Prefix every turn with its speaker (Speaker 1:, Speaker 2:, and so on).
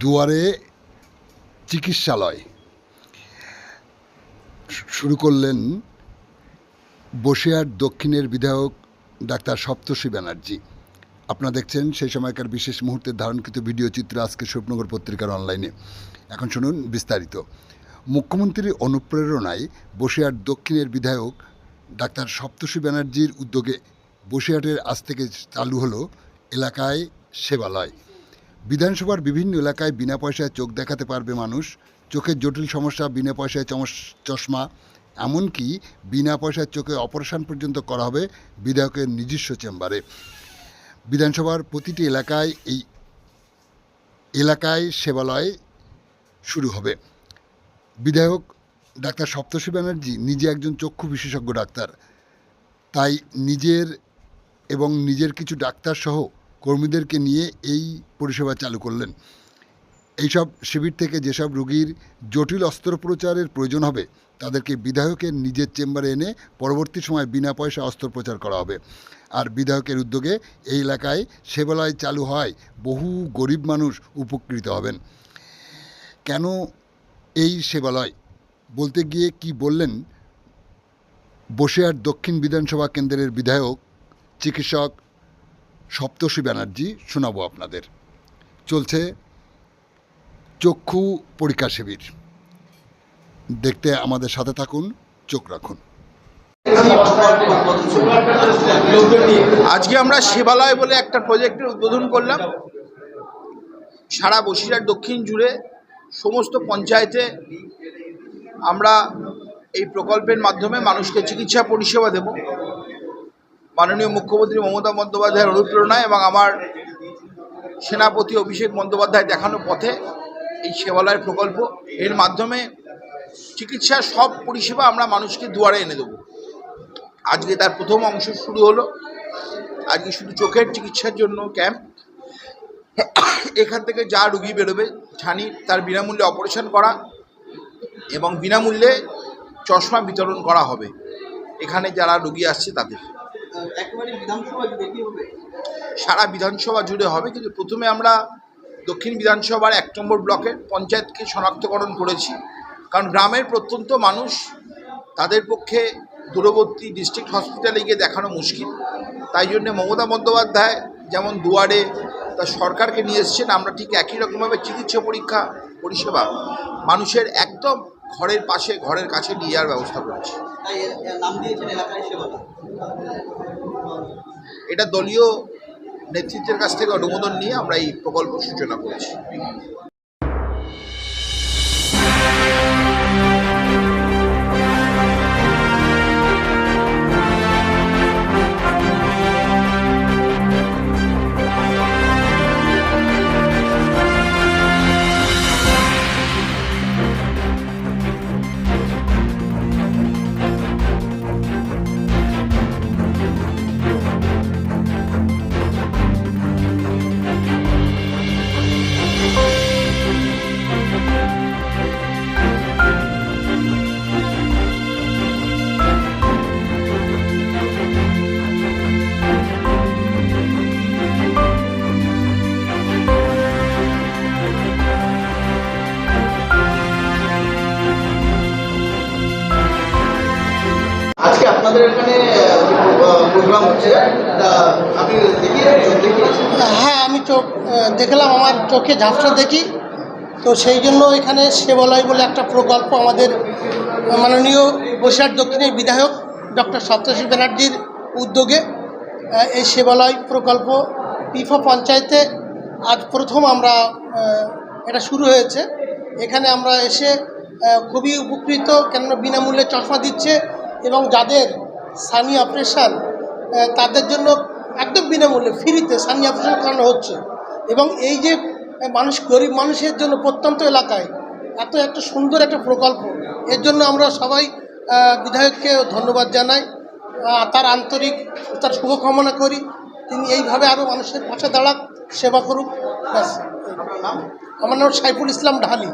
Speaker 1: দুয়ারে চিকিৎসালয়। শুরু করলেন বসিরহাট দক্ষিণের বিধায়ক ডাক্তার সপ্তর্ষি ব্যানার্জি। আপনারা দেখছেন সেই সময়কার বিশেষ মুহূর্তের ধারণকৃত ভিডিও চিত্র আজকে স্বপ্নগর পত্রিকার অনলাইনে। এখন শুনুন বিস্তারিত। মুখ্যমন্ত্রীর অনুপ্রেরণায় বসিরহাট দক্ষিণের বিধায়ক ডাক্তার সপ্তর্ষি ব্যানার্জির উদ্যোগে বসিরহাটের আজ থেকে চালু হলো এলাকায় সেবালয়। বিধানসভার বিভিন্ন এলাকায় বিনা পয়সায় চোখ দেখাতে পারবে মানুষ। চোখের জটিল সমস্যা, বিনা পয়সায় চশমা, এমনকি বিনা পয়সায় চোখে অপারেশন পর্যন্ত করা হবে বিধায়কের নিজস্ব চেম্বারে। বিধানসভার প্রতিটি এলাকায় এই এলাকায় সেবালয় শুরু হবে। বিধায়ক ডাক্তার সপ্তর্ষি ব্যানার্জি নিজে একজন চক্ষু বিশেষজ্ঞ ডাক্তার। তাই নিজের এবং নিজের কিছু ডাক্তার সহ কর্মীদেরকে নিয়ে এই পরিষেবা চালু করলেন। এইসব শিবির থেকে যেসব রোগীর জটিল অস্ত্রোপচারের প্রয়োজন হবে, তাদেরকে বিধায়কের নিজের চেম্বারে এনে পরবর্তী সময় বিনা পয়সা অস্ত্রোপচার করা হবে। আর বিধায়কের উদ্যোগে এই এলাকায় সেবালয় চালু হয় বহু গরিব মানুষ উপকৃত হবেন। কেন এই সেবালয়? বলতে গিয়ে কি বললেন বসিরহাট দক্ষিণ বিধানসভা কেন্দ্রের বিধায়ক, চিকিৎসক সপ্তর্ষি ব্যানার্জি শোনাবো আপনাদের। চলছে চক্ষু পরীক্ষা শিবির। দেখতে আমাদের সাথে থাকুন, চোখ রাখুন।
Speaker 2: আজকে আমরা সেবালয় বলে একটা প্রজেক্টের উদ্বোধন করলাম। সারা বসিরহাট দক্ষিণ জুড়ে সমস্ত পঞ্চায়েতে আমরা এই প্রকল্পের মাধ্যমে মানুষকে চিকিৎসা পরিষেবা দেব। মাননীয় মুখ্যমন্ত্রী মমতা বন্দ্যোপাধ্যায়ের অনুপ্রেরণায় এবং আমার সেনাপতি অভিষেক বন্দ্যোপাধ্যায় দেখানো পথে এই সেবালয়ের প্রকল্প। এর মাধ্যমে চিকিৎসার সব পরিষেবা আমরা মানুষকে দুয়ারে এনে দেবো। আজকে তার প্রথম অংশ শুরু হলো। আজকে শুধু চোখের চিকিৎসার জন্য ক্যাম্প। এখান থেকে যা রুগী বেরোবে, ছানি তার বিনামূল্যে অপারেশন করা এবং বিনামূল্যে চশমা বিতরণ করা হবে। এখানে যারা রুগী আসছে তাদের। সারা বিধানসভা জুড়ে হবে, কিন্তু প্রথমে আমরা দক্ষিণ বিধানসভার এক নম্বর ব্লকের পঞ্চায়েতকে শনাক্তকরণ করেছি। কারণ গ্রামের প্রত্যন্ত মানুষ তাদের পক্ষে দূরবর্তী ডিস্ট্রিক্ট হসপিটালে গিয়ে দেখানো মুশকিল। তাই জন্যে মমতা বন্দ্যোপাধ্যায় যেমন দুয়ারে তার সরকারকে নিয়ে এসছেন, আমরা ঠিক একই রকমভাবে চিকিৎসা পরীক্ষা, পরিষেবা। মানুষের একদম ঘরের পাশে ঘরের কাছে নিয়ে যাওয়ার ব্যবস্থা করেছি। এটা দলীয় নেতৃত্বের কাছ থেকে অনুমোদন নিয়ে আমরা এই প্রকল্প সূচনা করেছি।
Speaker 3: হ্যাঁ আমি চোখ দেখলাম, আমার চোখে ঝাপসা দেখি। তো সেই জন্য এখানে সেবালয় বলে একটা প্রকল্প আমাদের মাননীয় বসিরহাট দক্ষিণের বিধায়ক ডক্টর সপ্তর্ষি ব্যানার্জির উদ্যোগে এই সেবালয় প্রকল্প পিফা পঞ্চায়েতে আজ প্রথম আমরা এটা শুরু হয়েছে। এখানে আমরা এসে খুবই উপকৃত, কেননা বিনামূল্যে চশমা দিচ্ছে এবং যাদের সানি অপারেশান তাদের জন্য একদম বিনামূল্যে, ফ্রিতে সানি অপারেশন করানো হচ্ছে। এবং এই যে মানুষ, গরিব মানুষের জন্য প্রত্যন্ত এলাকায় এত একটা সুন্দর একটা প্রকল্প, এর জন্য আমরা সবাই বিধায়ককে ধন্যবাদ জানাই। তার আন্তরিক, তার শুভকামনা করি। তিনি এইভাবে আরও মানুষের পাশে দাঁড়াক, সেবা করুক, ব্যাস। আমার নাম সাইফুল ইসলাম ঢালি।